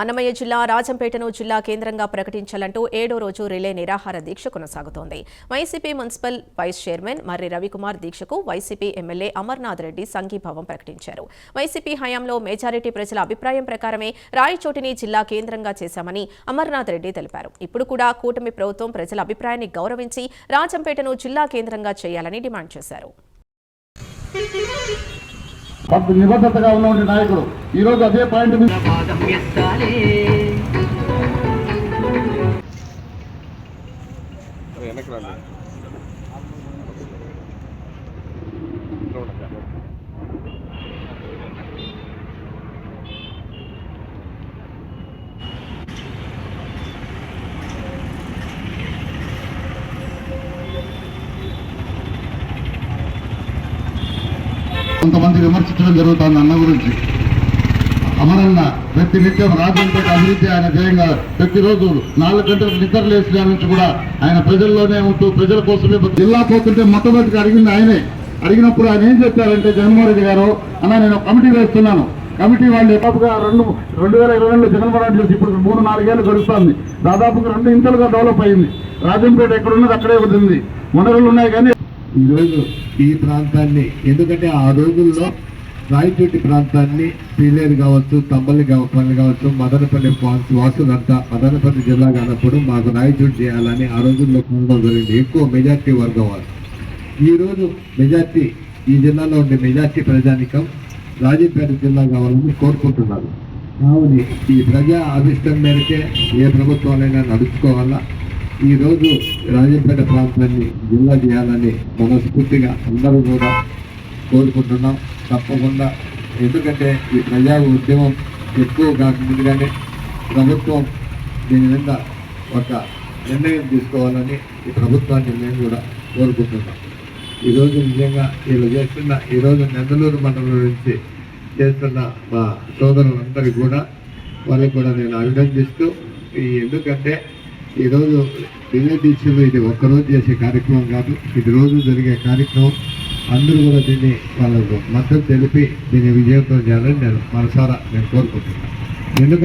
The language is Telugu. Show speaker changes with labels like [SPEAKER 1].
[SPEAKER 1] అన్నమయ్య జిల్లా రాజంపేటను జిల్లా కేంద్రంగా ప్రకటించాలంటూ ఏడో రోజు రిలే నిరాహార దీక్ష కొనసాగుతోంది. YCP municipal vice chairman Marri Ravikumar దీక్షకు వైసీపీ ఎమ్మెల్యే అమర్నాథ్ రెడ్డి సంఘీభావం ప్రకటించారు. వైసీపీ హయాంలో మెజారిటీ ప్రజల అభిప్రాయం ప్రకారమే రాయచోటిని జిల్లా కేంద్రంగా చేశామని అమర్నాథ్ రెడ్డి తెలిపారు. ఇప్పుడు కూడా కూటమి ప్రభుత్వం ప్రజల అభిప్రాయాన్ని గౌరవించి రాజంపేటను జిల్లా కేంద్రంగా చేయాలని డిమాండ్ చేశారు.
[SPEAKER 2] నిబద్ధతగా ఉన్నటువంటి నాయకుడు. ఈ రోజు అదే పాయింట్
[SPEAKER 3] వెనక్కి రండి
[SPEAKER 2] కొంతమంది విమర్శించడం జరుగుతుంది అన్న గురించి. అమరన్న ప్రతి నిత్యం రాజంపేట అభివృద్ధి ఆయన ధ్యేయంగా ప్రతిరోజు నాలుగు గంటలకు నిద్ర లేచిన నుంచి కూడా ఆయన ప్రజల్లోనే ఉంటూ ప్రజల కోసమే జిల్లా పోతుంటే మొట్టమొదటిగా అడిగింది ఆయనే. అడిగినప్పుడు ఆయన ఏం చెప్పారంటే జగన్మోహన్ రెడ్డి గారు అన్న నేను కమిటీ వేస్తున్నాను. కమిటీ వాళ్ళు దాదాపుగా రెండు రెండు వేల ఇరవై రెండులో జగన్మోహన్ రెడ్డి చేసి ఇప్పుడు మూడు నాలుగేళ్ళు గడుస్తుంది. దాదాపుగా రెండు ఇంతలుగా డెవలప్ అయింది. రాజంపేట ఎక్కడ ఉన్నది అక్కడే ఉంది వనరులు ఉన్నాయి కానీ
[SPEAKER 4] ఈరోజు ఈ ప్రాంతాన్ని ఎందుకంటే ఆ రోజుల్లో రాయచోటి ప్రాంతాన్ని పీలేరు కావచ్చు తంబలి పల్లి కావచ్చు మదనపల్లి వాసులంతా మదనపల్లి జిల్లా కానప్పుడు మాకు రాయచోటి చేయాలని ఆ రోజుల్లో కొనడం జరిగింది. ఎక్కువ మెజార్టీ వర్గం వారు. ఈరోజు మెజార్టీ ఈ జిల్లాలో ఉండే మెజార్టీ ప్రజానికం రాజంపేట జిల్లా కావాలని కోరుకుంటున్నారు. కావుని ఈ ప్రజా అభిష్టం మేరకే ఏ ప్రభుత్వాలైనా నడుచుకోవాలా? ఈరోజు రాజంపేట ప్రాంతాన్ని జిల్లా చేయాలని మనస్ఫూర్తిగా అందరూ కూడా కోరుకుంటున్నాం. తప్పకుండా. ఎందుకంటే ఈ ప్రజా ఉద్యమం ఎక్కువ కాకముందుగానే ప్రభుత్వం దీని మీద ఒక నిర్ణయం తీసుకోవాలని ఈ ప్రభుత్వాన్ని మేము కూడా కోరుకుంటున్నాం. ఈరోజు నిజంగా వీళ్ళు చేస్తున్న ఈరోజు నెందలూరు మండలం నుంచి చేస్తున్న మా సోదరులందరికీ కూడా వాళ్ళకి కూడా నేను అభినందిస్తూ ఎందుకంటే ఈరోజు రిలే దీక్షలు ఇది ఒక్కరోజు చేసే కార్యక్రమం కాదు ఇది రోజు జరిగే కార్యక్రమం. అందరూ కూడా దీన్ని వాళ్ళకు మద్దతు తెలిపి దీన్ని విజయవంతం చేయాలని నేను మనసారా నేను కోరుకుంటున్నాను. ఎందుకంటే